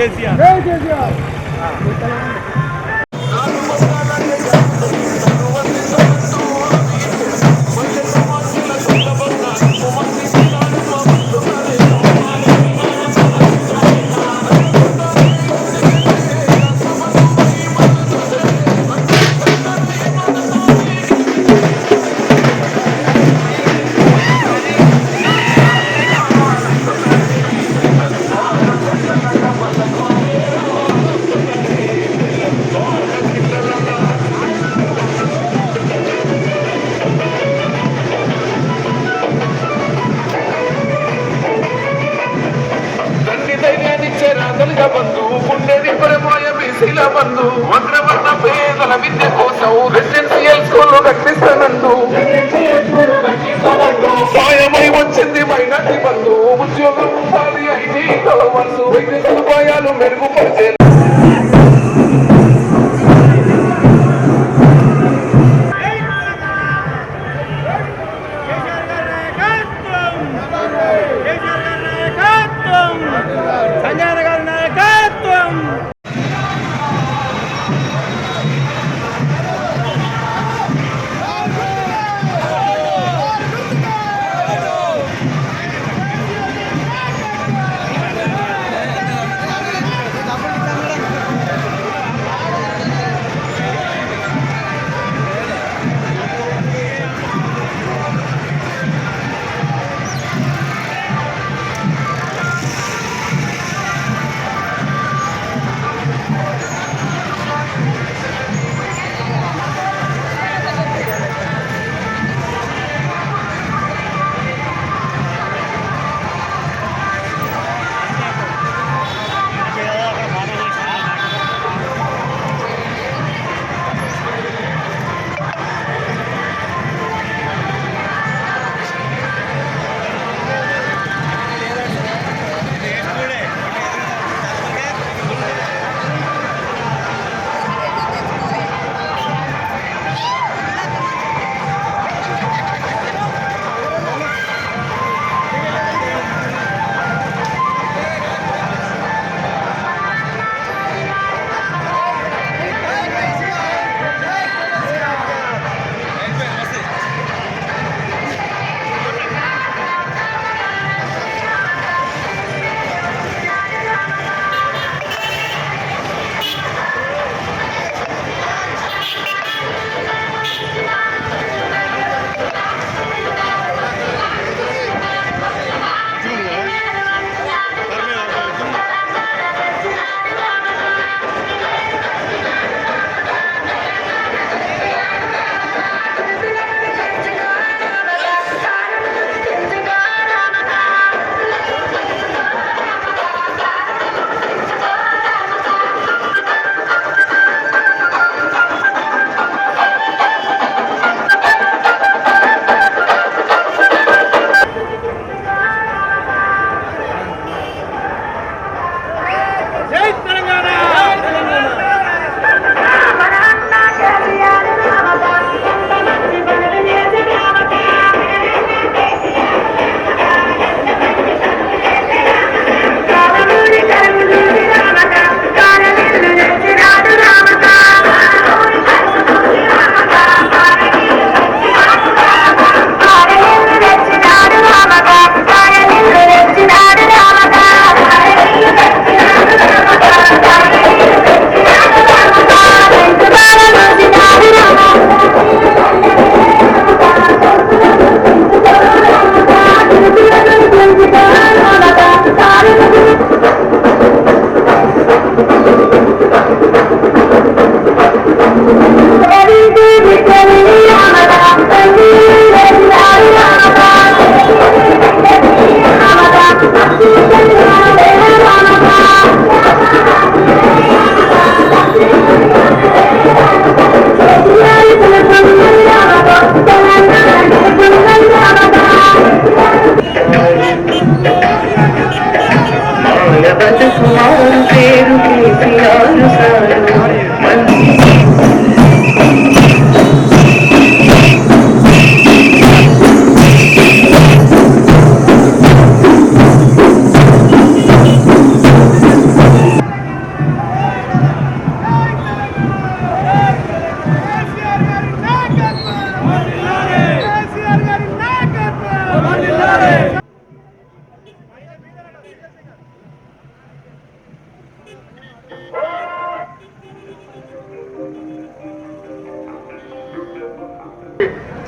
కేసీఆర్.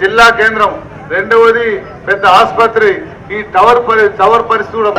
జిల్లా కేంద్రం రెండవది పెద్ద ఆసుపత్రి ఈ టవర్ పరి టవర్ పరిస్థితి కూడా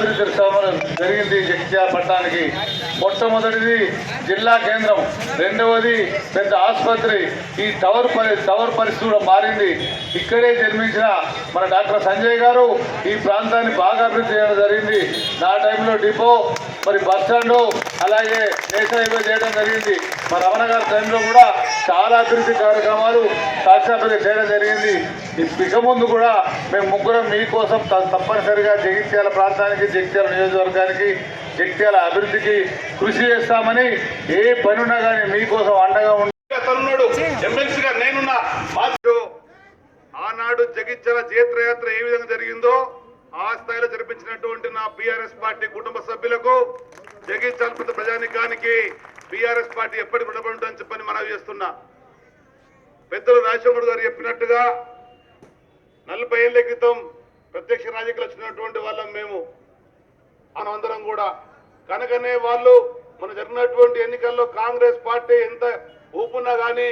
అభివృద్ధి జరిగింది జగిత్యాల పట్టణానికి. మొట్టమొదటిది జిల్లా కేంద్రం. రెండవది పెద్ద ఆసుపత్రి. ఈ టవర్ పరి టవర్ పరిస్థితి కూడా మారింది. ఇక్కడే జన్మించిన మన డాక్టర్ సంజయ్ గారు ఈ ప్రాంతాన్ని బాగా అభివృద్ధి చేయడం జరిగింది. నా టైంలో డిపో మరి బస్ స్టాండ్ అలాగే నేషనల్ హైవే చేయడం జరిగింది. మా రమణ గారి టైంలో కూడా చాలా అభివృద్ధి కార్యక్రమాలు శాసనసభ్యులు చేయడం జరిగింది. ఇక ముందు కూడా మేము ముగ్గురం మీకోసం తప్పనిసరిగా జగిత్యాల ప్రాంతానికి జగిత్యాల నియోజకవర్గానికి జగిత్యాల అభివృద్ధికి కృషి చేస్తామని ఏ పనున్నా కానీ మీకోసం అండగా ఉండి ఎమ్మెల్సీగా నేనున్నా. ఆనాడు జగిత్యాల జైత్రయాత్ర ఏ విధంగా జరిగిందో ఆ స్థాయిలో జరిపించినటువంటి నా బీఆర్ఎస్ పార్టీ కుటుంబ సభ్యులకు జగిత్యాల ప్రతి ప్రజానికానికి బీఆర్ఎస్ పార్టీ ఎప్పటికి రుణపడి ఉంటుందని చెప్పని మనవి చేస్తున్నా. పెద్దలు రాజశేఖర్ గారు చెప్పినట్టుగా నలభై ఏళ్ళ క్రితం ప్రత్యక్ష రాజకీయాలు వచ్చినటువంటి వాళ్ళం మేము. మనమందరం కూడా. కనుకనే వాళ్ళు మన జరిగినటువంటి ఎన్నికల్లో కాంగ్రెస్ పార్టీ ఎంత ఊపున్నా కానీ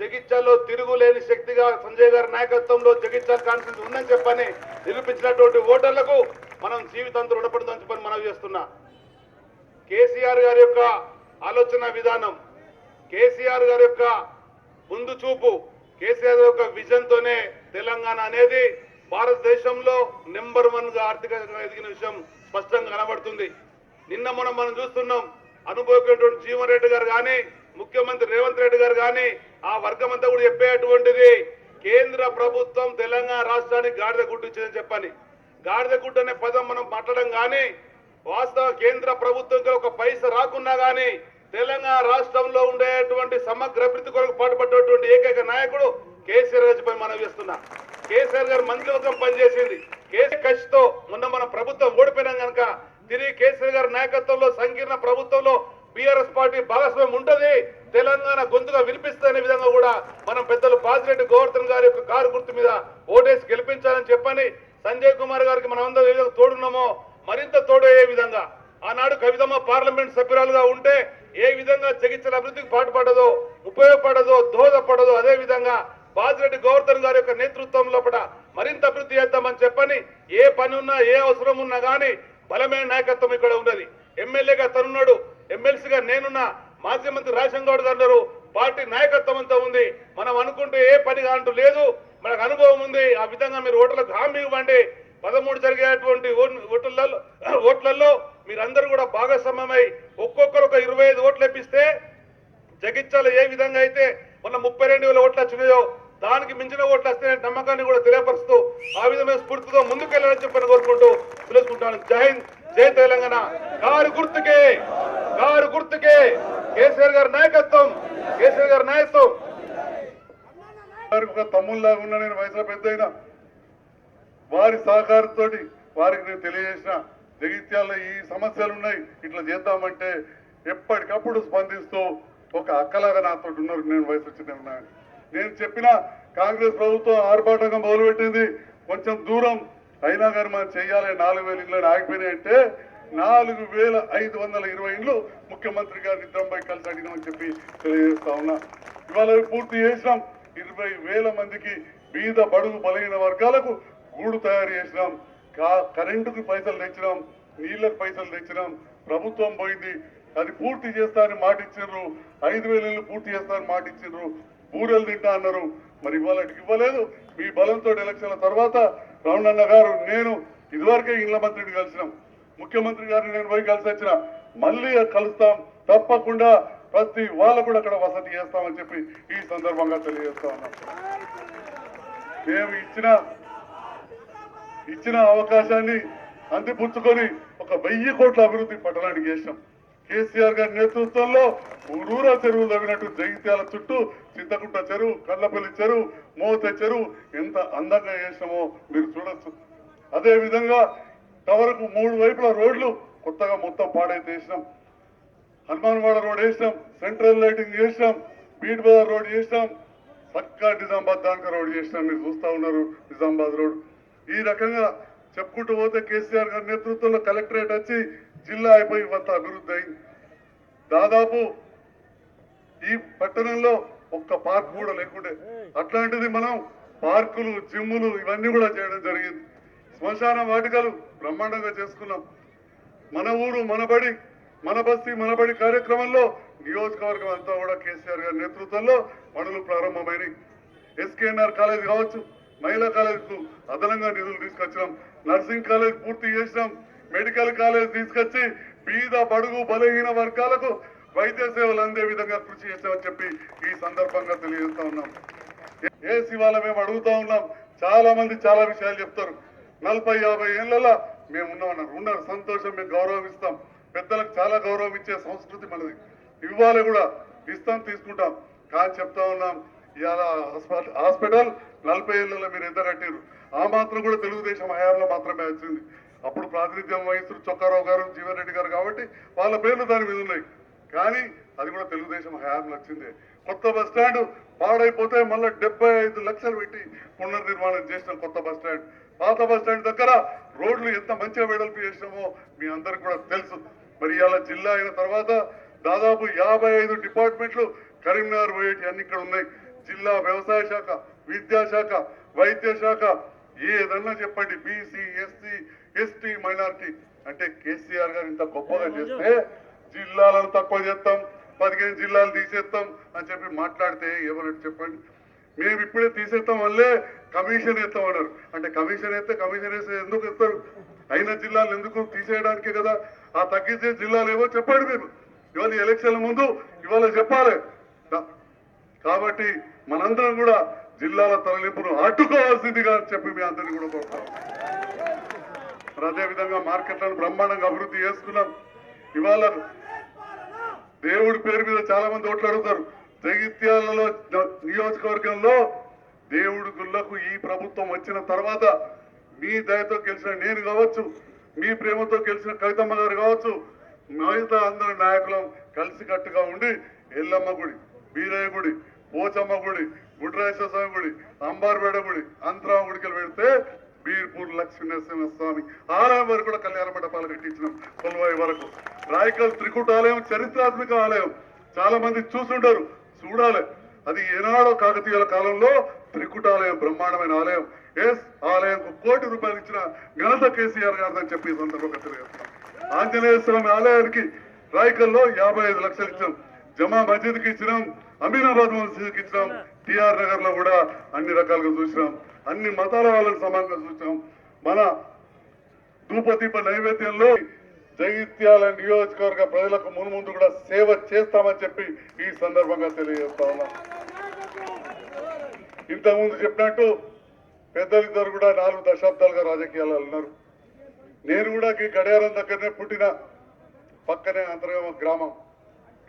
జగిత్యాల్లో తిరుగులేని శక్తిగా సంజయ్ గారి నాయకత్వంలో జగిత్యాల కాన్ఫరెన్స్ ఉందని చెప్పని నిరూపించినటువంటి ఓటర్లకు మనం జీవితాంతం రుణపడుతుందని చెప్పని మనం చేస్తున్నా. కేసీఆర్ గారి యొక్క ఆలోచన విధానం కేసీఆర్ గారి యొక్క ముందు చూపు కేసీఆర్ యొక్క విజన్తోనే తెలంగాణ అనేది భారతదేశంలో నెంబర్ వన్గా ఆర్థికంగా ఎదిగిన విషయం స్పష్టంగా కనబడుతుంది. నిన్న మనం మనం చూస్తున్నాం అనుభవించినటువంటి జీవన్ రెడ్డి గారు కానీ ముఖ్యమంత్రి రేవంత్ రెడ్డి గారు కానీ ఆ వర్గం అంతా కూడా చెప్పేటువంటిది కేంద్ర ప్రభుత్వం తెలంగాణ రాష్ట్రానికి గాడిద గుడ్డు ఇచ్చిందని చెప్పని. గాడిద గుడ్డు అనే పదం మనం మాట్లాడడం కానీ వాస్తవ కేంద్ర ప్రభుత్వంకి ఒక పైస రాకున్నా కానీ తెలంగాణ రాష్ట్రంలో ఉండేటువంటి సమగ్ర అభివృద్ధి కొరకు పాటుపడేటువంటి ఏకైక నాయకుడు కేసీఆర్ గారిపై మనం చేస్తున్నా. కేసీఆర్ గారు మంత్రివర్గం పనిచేసింది. కేసీ కసితో మొన్న మన ప్రభుత్వం ఓడిపోయినాం కనుక తిరిగి కేసీఆర్ గారి నాయకత్వంలో సంకీర్ణ ప్రభుత్వంలో బీఆర్ఎస్ పార్టీ భాగస్వామ్యం ఉంటుంది. తెలంగాణ గొంతుగా వినిపిస్తున్న విధంగా కూడా మనం పెద్దలు బాజిరెడ్డి గోవర్ధన్ గారి యొక్క కారు గుర్తు మీద ఓటేసి గెలిపించాలని చెప్పని సంజయ్ కుమార్ గారికి మనం అందరూ ఏ విధంగా తోడున్నామో మరింత తోడయ్యే విధంగా. ఆనాడు కవితమ్మ పార్లమెంట్ సభ్యురాలుగా ఉంటే ఏ విధంగా జగిత్యాల అభివృద్ధికి పాటుపడదో ఉపయోగపడదో దోహదపడదో అదే విధంగా బాజిరెడ్డి గోవర్ధన్ గారి యొక్క నేతృత్వం లోపల మరింత అభివృద్ధి చేద్దామని చెప్పని ఏ పని ఉన్నా ఏ అవసరం ఉన్నా కానీ బలమైన నాయకత్వం ఇక్కడ ఉన్నది. ఎమ్మెల్యేగా తనున్నాడు. ఎమ్మెల్సీగా నేనున్నా. మాజీ మంత్రి రాజశేఖర్ గారు పార్టీ నాయకత్వం అంతా ఉంది. మనం అనుకుంటే ఏ పని అంటూ లేదు. మనకు అనుభవం ఉంది. ఆ విధంగా మీరు ఓటర్లకు హామీ ఇవ్వండి. పదమూడు జరిగేటువంటి ఓట్లలో ఓట్లలో మీరందరూ కూడా భాగస్వామ్యమై ఒక్కొక్కరు ఒక ఇరవై ఐదు ఓట్లు ఇప్పిస్తే జగిత్యాల ఏ విధంగా అయితే మొన్న ముప్పై రెండు వేల ఓట్లు వచ్చినాయో దానికి మించిన ఓట్లు వస్తే నమ్మకాన్ని కూడా తెలియపరుస్తూ ఆ విధమైన స్ఫూర్తితో ముందుకెళ్ళాలని చెప్పని కోరుకుంటూ తెలుసుకుంటాను జై హింద్ జై తెలంగాణ. కారు గుర్తుకే కారు గుర్తుకే కేసీఆర్ గారి నాయకత్వం కేసీఆర్ గారి నాయకత్వం. వారికి తమ్ముళ్ళలాగా ఉన్నా నేను వయసులో పెద్ద అయినా. వారి సహకారంతో వారికి నేను తెలియజేసిన జగిత్యాల్లో ఈ సమస్యలు ఉన్నాయి. ఇట్లా చేద్దామంటే ఎప్పటికప్పుడు స్పందిస్తూ ఒక అక్కలాగా నాతో ఉన్నారు నేను వయసు వచ్చిన నేను చెప్పిన కాంగ్రెస్ ప్రభుత్వం ఆర్భాటంగా మొదలుపెట్టింది. కొంచెం దూరం అయినా కానీ మనం చెయ్యాలి నాలుగు వేల ఇళ్ళు ఆగిపోయినాయంటే నాలుగు వేల ఐదు వందల ఇరవై ఇండ్లు ముఖ్యమంత్రి గారు నిద్రంపై కలిసి అడిగినామని చెప్పి తెలియజేస్తా ఉన్నా. ఇవాళ పూర్తి చేసినాం. ఇరవై వేల మందికి బీద బడుగు బలహీన వర్గాలకు గూడు తయారు చేసినాం. కా- కరెంటుకు పైసలు తెచ్చినాం. నీళ్ళకు పైసలు తెచ్చినాం. ప్రభుత్వం పోయింది. అది పూర్తి చేస్తానని మాటిచ్చిండ్రు. మాట ఐదు వేల ఇళ్ళు పూర్తి చేస్తానని మాట ఇచ్చిండ్రు బూరెలు తింటా అన్నారు. మరి ఇవాళ ఇవ్వలేదు. మీ బలంతో ఎలక్షన్ల తర్వాత రమణన్న గారు నేను ఇదివరకే ఇండ్ల మంత్రిని కలిసినాం. ముఖ్యమంత్రి గారిని నేను పోయి కలిసి వచ్చిన. మళ్ళీ కలుస్తాం. తప్పకుండా ప్రతి వాళ్ళు కూడా అక్కడ వసతి చేస్తామని చెప్పి ఈ సందర్భంగా తెలియజేస్తా ఉన్నాం. మేము ఇచ్చిన ఇచ్చిన అవకాశాన్ని అందిపుచ్చుకొని ఒక వెయ్యి కోట్ల అభివృద్ధి పట్టణానికి చేసినాం. కేసీఆర్ గారి నేతృత్వంలో ఊరూరా చెరువులు తవ్వినట్టు జగిత్యాల చుట్టూ చింతకుంట చెరువు కళ్ళపల్లి చెరువు మోత చెరువు ఎంత అందంగా చేసినామో మీరు చూడొచ్చు. అదే విధంగా టవర్కు మూడు వైపుల రోడ్లు కొత్తగా మొత్తం పాడైతే వేసినాం. హనుమాన్వాడ రోడ్ వేసినాం సెంట్రల్ లైటింగ్ చేసినాం బీట్ బజార్ రోడ్ చేసినాం పక్కా నిజామాబాద్ దానిక రోడ్ చేసినాం మీరు చూస్తా ఉన్నారు నిజామాబాద్ రోడ్. ఈ రకంగా చెప్పుకుంటూ పోతే కేసీఆర్ గారి నేతృత్వంలో కలెక్టరేట్ వచ్చి జిల్లా అయిపోయి ఇవంత అభివృద్ధి అయింది. దాదాపు ఈ పట్టణంలో ఒక్క పార్క్ కూడా లేకుండే. అట్లాంటిది మనం పార్కులు జిమ్ములు ఇవన్నీ కూడా చేయడం జరిగింది. శ్మశాన వాటికలు బ్రహ్మాండంగా చేసుకున్నాం. మన ఊరు మనబడి మన బస్తీ మనబడి కార్యక్రమంలో నియోజకవర్గం అంతా కూడా కేసీఆర్ గారి నేతృత్వంలో పనులు ప్రారంభమైనవి ఎస్కేఎన్ఆర్ కాలేజ్ కావచ్చు మహిళా కాలేజ్కు అదనంగా నిధులు తీసుకొచ్చినాం. నర్సింగ్ కాలేజ్ పూర్తి చేసినాం. మెడికల్ కాలేజ్ తీసుకొచ్చి బీద బడుగు బలహీన వర్గాలకు వైద్య సేవలు అందే విధంగా కృషి చేసామని చెప్పి ఈ సందర్భంగా తెలియజేస్తా ఉన్నాం. ఏ శివాల మేము అడుగుతా ఉన్నాం. చాలా మంది చాలా విషయాలు చెప్తారు. నలభై యాభై ఏళ్ళలో మేము ఉన్నామన్నారు ఉన్నారు. సంతోషం మేము గౌరవం ఇస్తాం. పెద్దలకు చాలా గౌరవం ఇచ్చే సంస్కృతి మనది. ఇవ్వాలి కూడా. ఇస్తాం తీసుకుంటాం. కానీ చెప్తా ఉన్నాం ఇవాళ హాస్పిటల్ హాస్పిటల్ నలభై ఏళ్ళలో మీరు ఎంత కట్టారు ఆ మాత్రం కూడా తెలుగుదేశం హయాంలో మాత్రమే వచ్చింది. అప్పుడు ప్రాతినిధ్యం వహిస్తున్న చొక్కారావు గారు జీవన్ రెడ్డి గారు కాబట్టి వాళ్ళ పేర్లు దాని మీద ఉన్నాయి. కానీ అది కూడా తెలుగుదేశం హయాంలో వచ్చింది కొత్త బస్ స్టాండ్ పాడైపోతే మళ్ళీ డెబ్బై ఐదు లక్షలు పెట్టి పునర్నిర్మాణం చేసిన కొత్త బస్ స్టాండ్. పాత బస్ స్టాండ్ దగ్గర రోడ్లు ఎంత మంచిగా వెడల్పు చేసినామో మీ అందరికి కూడా తెలుసు. మరి ఇవాళ జిల్లా అయిన తర్వాత దాదాపు యాభై ఐదు డిపార్ట్మెంట్లు కరీంనగర్ పోయేటి అన్ని ఇక్కడ ఉన్నాయి. జిల్లా వ్యవసాయ శాఖ విద్యాశాఖ వైద్య శాఖ ఏదన్నా చెప్పండి. బీసీ ఎస్సీ ఎస్టీ మైనారిటీ అంటే కేసీఆర్ గారు ఇంత గొప్పగా చేస్తే జిల్లాలను తక్కువ చేస్తాం పదిహేను జిల్లాలు తీసేస్తాం అని చెప్పి మాట్లాడితే ఏమన్నట్టు చెప్పండి? మేము ఇప్పుడే తీసేస్తాం వల్లే కమిషన్ ఎత్తామన్నారు అంటే కమిషన్ ఎత్తే కమిషన్ వేస్తే ఎందుకు ఎత్తారు? అయిన జిల్లాలు ఎందుకు తీసేయడానికే కదా? ఆ తగ్గించే జిల్లాలు ఏవో చెప్పండి మీరు. ఇవాళ ఎలక్షన్ల ముందు ఇవాళ చెప్పాలి. కాబట్టి మనందరం కూడా జిల్లాల తరలింపును అడ్డుకోవాల్సిందిగా అని చెప్పి మీ అందరినీ కూడా కోరుతాం మరి అదే విధంగా మార్కెట్లను బ్రహ్మాండంగా అభివృద్ధి చేసుకున్నాం. ఇవాళ దేవుడి పేరు మీద చాలా మంది ఓట్లు అడుగుతారు జగిత్యాలలో నియోజకవర్గంలో దేవుడి గుళ్ళకు ఈ ప్రభుత్వం వచ్చిన తర్వాత మీ దయతో గెలిచిన నేను కావచ్చు మీ ప్రేమతో గెలిచిన కవితమ్మ గారు కావచ్చు మిగతా అందరి నాయకులం కలిసికట్టుగా ఉండి ఎల్లమ్మ గుడి వీరయ్య గుడి పోచమ్మ గుడి గుడ్రాజేశ్వర స్వామి గుడి అంబార్పేట గుడి అంతరామ గుడికి పెడితే బీర్పూర్ లక్ష్మీ స్వామి ఆలయం వరకు కూడా కళ్యాణ మండపాలు కట్టించినాం. కొలవాయి వరకు. రాయకల్ త్రికూట ఆలయం చరిత్రాత్మక ఆలయం. చాలా మంది చూసుంటారు చూడాలి. అది ఏనాడో కాకతీయుల కాలంలో త్రికుటాలయం బ్రహ్మాండమైన ఆలయం. ఎస్ ఆలయంకు కోటి రూపాయలు ఇచ్చిన ఘనత కేసీఆర్ గారిదని చెప్పి సందర్భంగా ఆంజనేయ స్వామి ఆలయానికి రాయకల్లో యాభై ఐదు లక్షలు ఇచ్చాం. జమా మస్జిద్కి ఇచ్చినాం అమీనాబాద్ మసీద్కి ఇచ్చినాం. టిఆర్ నగర్లో కూడా అన్ని రకాలుగా చూసినాం. అన్ని మతాల వాళ్ళని సమానంగా చూసినాం. మన ధూపదీప నైవేద్యంలో జగిత్యాల నియోజకవర్గ ప్రజలకు మున్ముందు కూడా సేవ చేస్తామని చెప్పి ఈ సందర్భంగా తెలియజేస్తా ఉన్నా. ఇంతకుముందు చెప్పినట్టు పెద్దలిద్దరు కూడా నాలుగు దశాబ్దాలుగా రాజకీయాలు ఉన్నారు. నేను కూడా ఈ గడియారం దగ్గరనే పుట్టిన పక్కనే అంతర్గమ గ్రామం.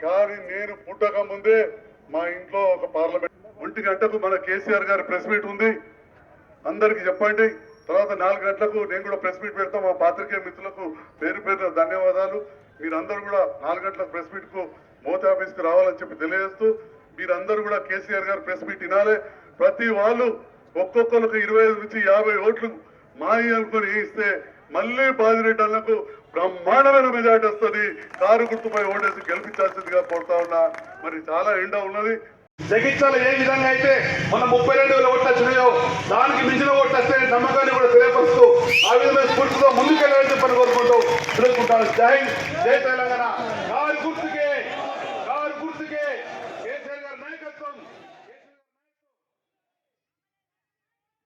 కానీ నేను పుట్టక ముందే మా ఇంట్లో ఒక పార్లమెంట్ ఒంటి గంటకు మన కేసీఆర్ గారి ప్రెస్ మీట్ ఉంది. అందరికి చెప్పండి. తర్వాత నాలుగు గంటలకు నేను కూడా ప్రెస్ మీట్ పెడతాం. మా పాత్రికేయ మిత్రులకు పేరు పేరున ధన్యవాదాలు. మీరందరూ కూడా నాలుగు గంటల ప్రెస్ మీట్కు మోత ఆఫీస్కి రావాలని చెప్పి తెలియజేస్తూ మీరందరూ కూడా కేసీఆర్ గారు ప్రెస్ మీట్ వినాలి. ప్రతి వాళ్ళు ఒక్కొక్కరికి ఇరవై ఐదు నుంచి యాభై ఓట్లు మాయి అనుకుని ఇస్తే మళ్ళీ బాజిరెడ్డి అన్నకు బ్రహ్మాండమైన మెజార్టీ వస్తుంది. కారు గుర్తుపై ఓటేసి గెలిపించాల్సిందిగా కోరుతా ఉన్నా. మరి చాలా ఎండ ఉన్నది. జగిత్యాల ఏ విధంగా అయితే మన ముప్పై రెండు వేల ఓట్లు వచ్చినాయో దానికి మించిన ఓట్లు వస్తే నమ్మకాన్ని కూడా తెలియపరుస్తూ ఆ విధమైన స్ఫూర్తితో ముందుకెళ్ళాలని చెప్పని కోరుకుంటూ తెలుసుకుంటాను జై హింద్, జై తెలంగాణ.